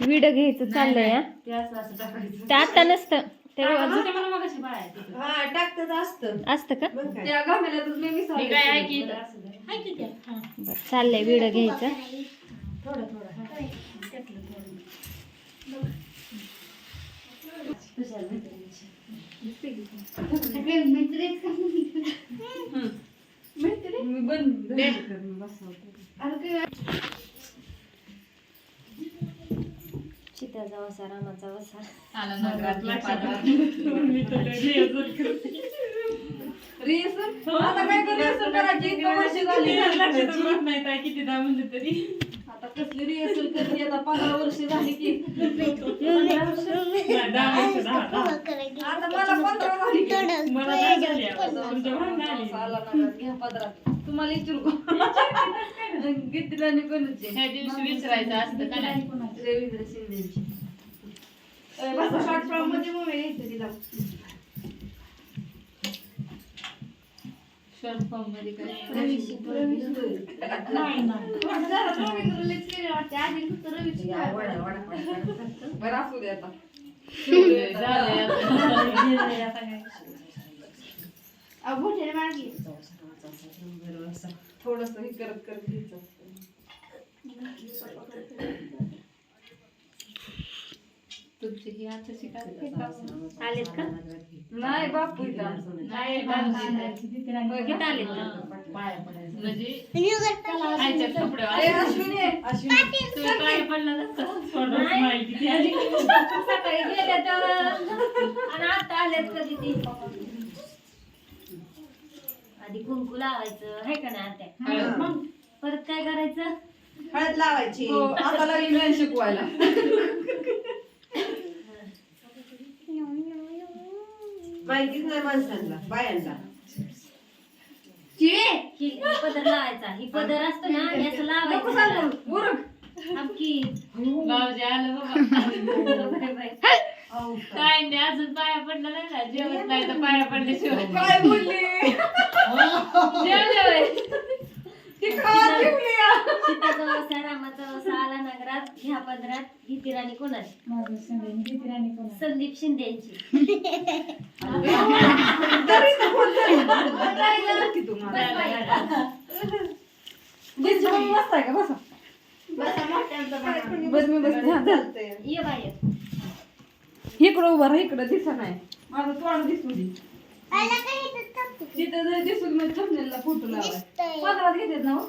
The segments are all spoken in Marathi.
विड घ्यायचं चाललंय हा? ते असं असं टाकायचं. ते आता नसतं. ते हा. हा असतं. असतं का? मग काय. मी काय. हाय की हा. बरं चाललंय विड घ्यायचं. थोडं हा चित्याचा वसा रामाचा वसा. आला नवरात, पाडवा. मी तर लय रिहर्सल करते. रिहर्सल? आता काय करू रिहर्सल करायची? इतकं वर्ष झाली. किती लक्षातच राहत नाही ताई, किती दा म्हणलं तरी. आता कसली रिहर्सल करते? आता पंधरा वर्ष झाली की. आता मला पंधरा झाली मला घ्या पदरात तुम्हाला विचारू गीतराणी कोणाची ह्या दिवशी विचारायचं असतं का नाही रवींद्र शिंदेची शॉर्ट फॉर्ममध्ये मग घ्यायचं तिला शॉर्ट फॉर्ममध्ये काय नाही नाही बरं असू दे आता. गेलंय थोडस हे करत करत घ्यायचं तुमची ही? आलेत का नाही बापू इथं. आमचं. नाही बांधली. किती आलेत? का म्हणजे अश्विनी अश्विनी. पाय पडला नसता थोडंच माहिती ती आली. सकाळी गेल्या तर. आणि आता आल्यात कधी ते? आधी कुंकू लावायचं आहे का आता हळद. मग परत काय करायचं? हळद लावायची. हो. आता लागली नाही शिकवायला. माहितीच नाही माणसांना बायांना. चिळे? ही पदर लावायचा. ही पदर असतो ना याचं नको लावायचं. सांगू उरक. आमकी भाऊजी आलं बाबा काय नाही अजून पाया पडलं नाही ना जेवत नाही तर पाया पडल्याशिवाय. काय बोलली जेव जेवाय ती खात ठेवली या. सीताचा वसा रामाचा वसा आला नगरात ह्या पदरात ही तिराणी कोणाची? माझं संग किती राणी कोण आहे? संदीप शिंदेची. तरी तर तुम्हाला. का बसा बस मी बसते हा, चालतंय. ये बाय इकडं उभा राहा इकडं दिसा नाही माझं तोंड दिसू दे तिथं जर दिसून थंबनेलला फोटो लावाय पदरात घेतात ना हो?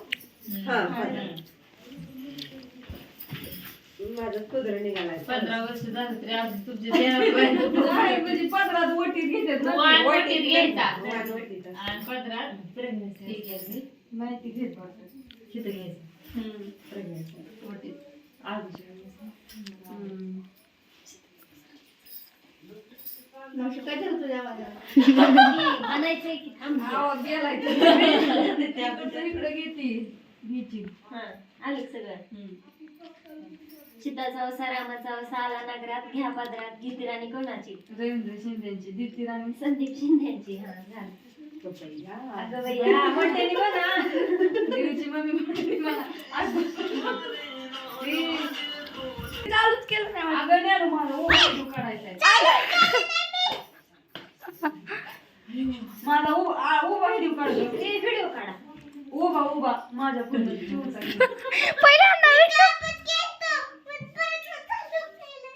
माझा निघालाय पंधरा वर्ष झालं तरी तुमचे. नाही, म्हणजे पदरात वटीत घेतात ना वाण वटीत घ्यायचा. वाण वटीत. आणि पदरात हे घ्यायचं. नाही ती घेत वाटत तिथं घ्यायचं. हम्म. वटीत. हम्म. आणायचंय की थांब. आवाज तिकडं इकडं घ्यायची हा आलं सगळं? सीताचा वसा रामाचा वसा आला नगरात घ्या पदरात गीती राणी कोणाची? रवींद्र शिंदेची दीप्ती राणी. संदीप शिंदेची. हा झालं. अगं म्हणा. देवीची मम्मी म्हणते मला आज- ती- चालूच केलं नाही अगं नाही मला काढायचा मला उभा व्हिडिओ काढतो ते व्हिडिओ काढा. उभा उभा. माझ्या जीवचा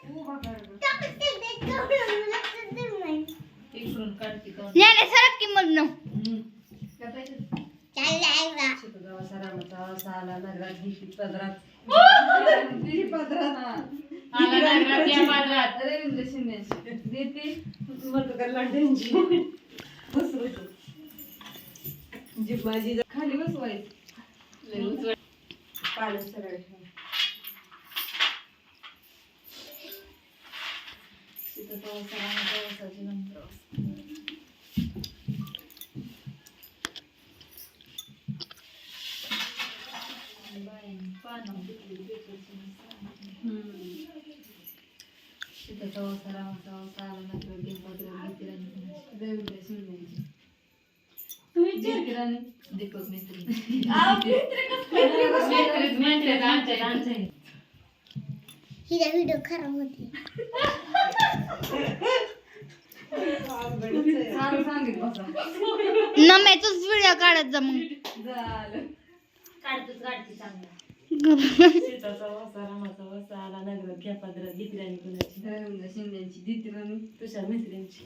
उभा काढते का? ती पदरात आला नगरात या पदरात. रवींद्र शिंदे देते मधुकर लांडेंची बसवतो जी माझी खाली बसवायची लय उजवळ. पाणी सरळ सीताचा वसा, रामाचा वसा, जिवंत वसा. बायांनी पानं घेतली, बेकरची मसाला. सीताचा वसा, रामाचा वसा, आला नगरात या पदरात, गीती राणी कोणाची. रवींद्र शिंदेची दीपक मैत्री आ, मैत्री कसं- मैत्री कसं- मैत्रीत मैत्रीत आमच्या आमच्या हिला व्हिडिओ खराब होती. नम्याचाच व्हिडिओ काढत जा मग. काढतोच काढते चांगला. सीताचा वसा रामाचा वसा आला नगरात घ्या पदरात घेतल्याने कुणाची? दीदी राणी. तुषार मैत्रिणीची.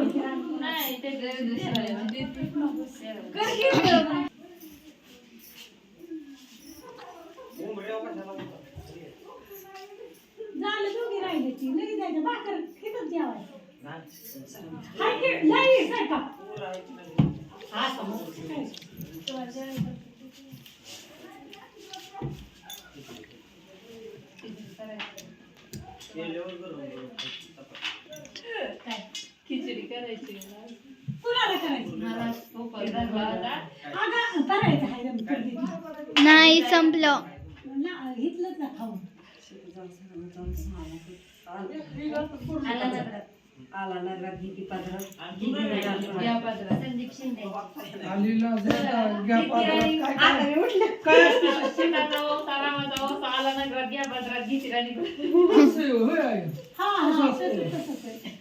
झालं दोघी राहिले ती. लगेच जायचं. भाकर तिथंच जेवायचं. हाय की स्वयंपाक. खिचडी करायची नाही संपलं.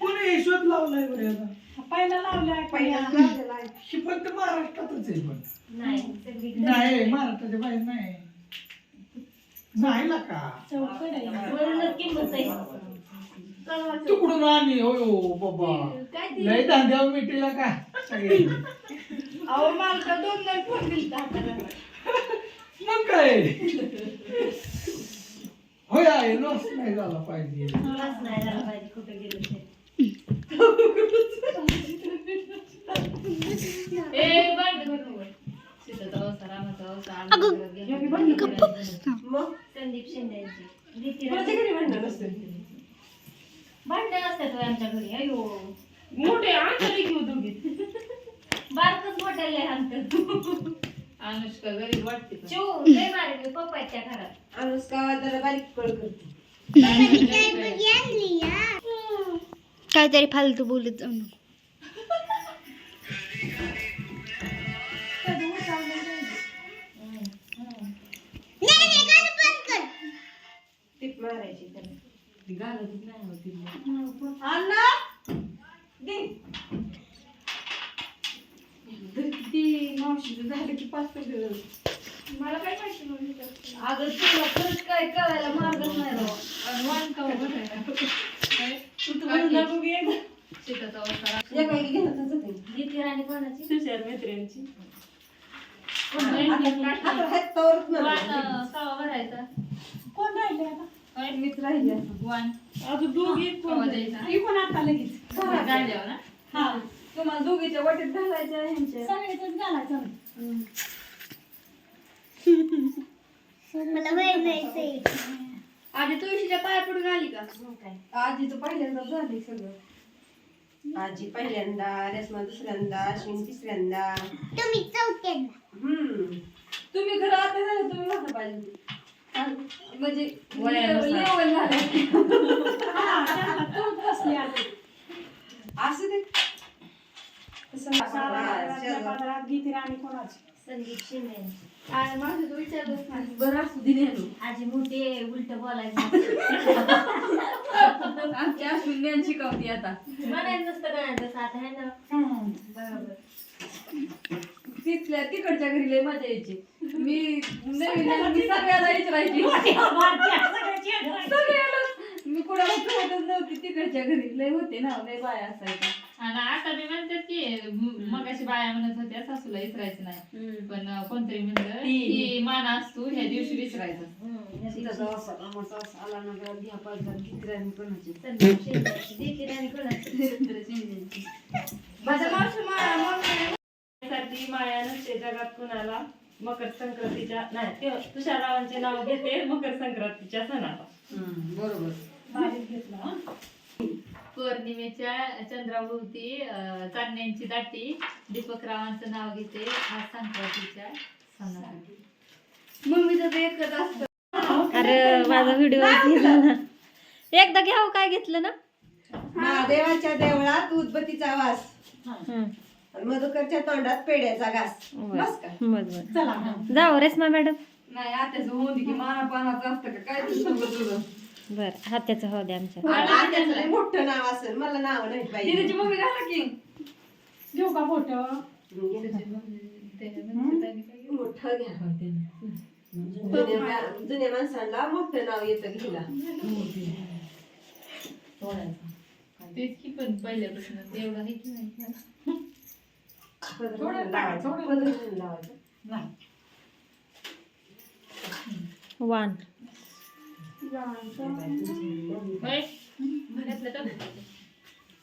कोणी शोध लावलाय पहिला लावलाय पहिला पहिला लावलेला आहे. ही फक्त महाराष्ट्रातच आहे पण. नाही संदीप नाही महाराष्ट्राच्या बाहेर नाही. नाही ना का? चौकड आहे. म्हणूनच किंमत आहे. तिकडून आणि होय हो बाबा. लय धांद्यावर मिटेला का? सगळे. अहो मला तर दोन दोन फोन दिलता. मग काय? होय आहे लॉस नाही झाला पाहिजे. बस नाही झालं पाहिजे. कुठे गेलो ते? संदीप भांडण असतात होय आमच्या घरी अयो मोठे आंतरिक घेऊ दोघी बारकच मोठ्याला आणतात अनुष्का गरीब वाटते. चिव लय मारे मी पप्पा आहेत त्या घरात अनुष्का जरा बारीक कळ करते काहीतरी फालतू बोलत जाऊ नको. झालं की पाच मला काय माहिती अगं तुला खरंच काय करायला मार्गच नाही राव. आणि भरायला. तुषार मैत्रिणीची कोण राहिले? आता अजून दोघी पण आता लगेच. हा तुम्हाला दोघीच्या वाटेत घालायच्या ह्यांच्या. सगळ्याच घालायचं मला आधी तुळशीच्या पाया पडून आली का? आजीचं पहिल्यांदा झालंय सगळं. आजी पहिल्यांदा रेसमा दुसऱ्यांदा अश्विन तिसऱ्यांदा. तुम्ही चौथ्यांदा. हम्म. तुम्ही खरं आता झालं तुम्ही माझं पाहिजे. म्हणजे वयानुसार. लेवल झालं. हा असू दे. तसं सारा पदरात गीती राणी कोणाची? संदीप शिंदे. माझं तर विचारलंच नाही. बरं असू दिली आजी मोठी आहे, उलट बोलायचं. आमची अश्विन ज्ञान शिकवती आता. म्हणायचं नसतं का तसं आता आहे ना? हम्म. बरोबर तिथल्या तिकडच्या घरी लय मजा यायची. मी नवीन मी सगळ्याला विचारायची. सगळ्याला. मी कुणाला नव्हती तिकडच्या घरी. लय होते ना लय बाया असायच्या. आणि आता मी म्हणतात की मग अशी बाया म्हणत होत्या सासूला विसरायचं नाही. पण कोणतरी म्हणलं की मान असतो ह्या दिवशी विसरायचं साठी माया नसते जगात कुणाला. मकर संक्रांतीच्या नाही ते तुषाररावांचे नाव घेते मकर संक्रांतीच्या सणाला. बरोबर. घेतला हा. पौर्णिमेच्या चंद्राभोवती चांदण्यांची दाटी. दीपकरावांचं नाव घेते. आज संक्रांतीच्या सणासाठी. मम्मीचं एकच असतं. अरे माझा व्हिडिओ एकदा घ्यावं काय घेतलं ना? महादेवाच्या देवळात उदबत्तीचा वास. हं. आणि मधुकरच्या तोंडात पेड्याचा घास. बस का चला. हा. जाऊ रेश्मा मॅडम. नाही आत्याचं होऊन की माना पानाचं असतं का? काय तुझं? बर हात्याचं हो द्या आमच्या लय मोठं नाव असेल मला नाव नाही दीदीची पाहिजे मम्मी घाला की. घेऊ का फोटो मोठं घ्या. जुन्या माणसांना मोठं नाव येतं घ्यायला. तेच की पण पहिल्यापासून एवढं आहे की नाही? लावायचं. वान.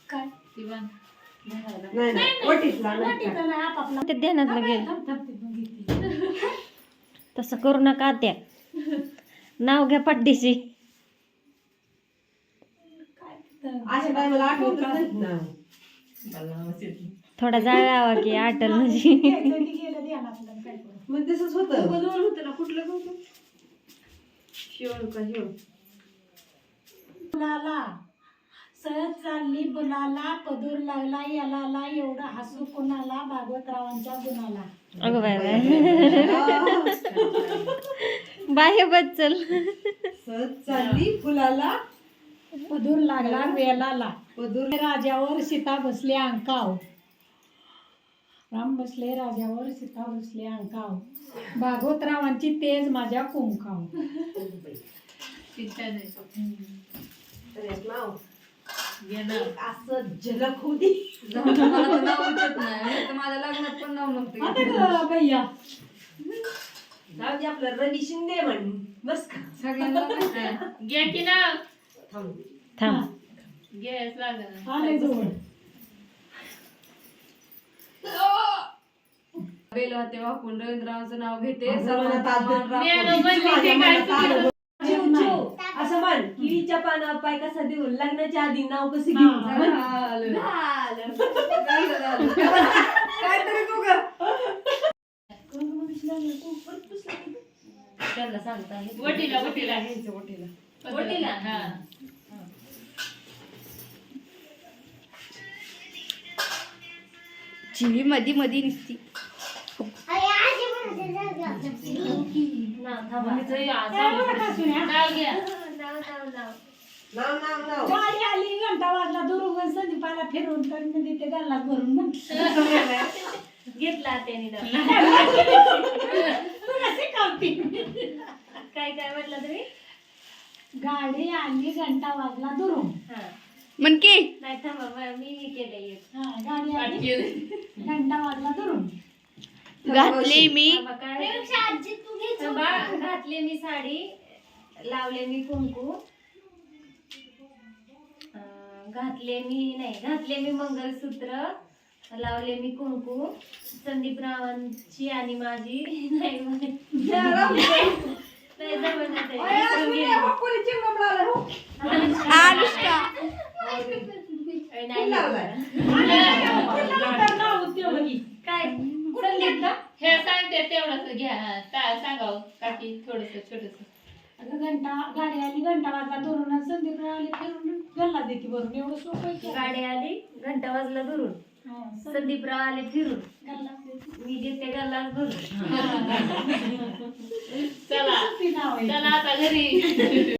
काय ती बांध. नाही नाही ओटीतला नाही का? वाटीतलं नाही आपापला ते ध्यानात गेल थांब, थांब, ते बघितली. तसं करू नका त्या नाव घ्या अशा टायमाला नाही. थोडा जाळ लावा की आटल म्हणजे. मग तसंच होतं होतं ना कुठलं होतं शिवण का शिवण सहज चालली फुलाला पदूर लागला याला एवढं हसू कुणाला भागवतरावांच्या गुणाला. अगं बाय बाय बाह्य बच्चल. सहज चालली फुलाला पदूर लागला वेलाला. पदूर राजावर सीता बसले अंकाव राम बसले राजावर सीता बसले अंकाव. भागवतरावांची तेज माझ्या कुंकाव. असं झलक होती. माझ्या लग्नात पण नाव नव्हतं भैया. जाऊ दे आपलं रवी शिंदे म्हण. बस का? सगळ्यांना. घ्या की ना. थांब. थांब. घ्यायच लागल. आले जवळ. बेल होते वाकून रवींद्ररावांचं नाव घेते. असं काय म्हण किळीच्या पानावर पाय कसा देऊ लग्नाच्या आधी नाव कसं घेऊ हा. म्हण. झालं. झालं, झालं. काहीतरी तू कर त्यांना सांगता येत नाही. वटीला. वटीला. वटीला. हा. जीवी मधी मधी निसती गाडी आली घंटा वाजला दुरून संदीपाला फिरून तर मी तिथे गल्ला भरून म्हटलं. घेतला त्याने काय काय म्हटलं तुम्ही? गाडी आली घंटा वाजला दुरून. हा. म्हण की. नाही थांबा मी हे. हा गाडी आली. केलं. घंटा वाजला दुरून घातली मी. घातले मी साडी लावले मी कुंकू. घातले मी नाही घातले मी मंगलसूत्र लावले मी कुंकू. संदीप रावांची आणि माझी. नाही. नाही जमणार ते. विसरून गेली. कोणी चिंगम लावला हो? अनुष्का. नाही लावलाय. नाव उद्योगी काय संदीप का सांगते तेवढंच घ्या. हा. ता- सांगावं काकी थोडस छोटस. अगं घंटा गाडी आली घंटा वाजला आणि संदीप आली फिरून गल्ला देते भरून एवढं सोपं आहे की. गाडी आली घंटा वाजला धरून. हा, संदीपराव आले फिरून. गल्ला देते. मी देते गल्ला भरून चला. ती नाव आहे. चला आता घरी.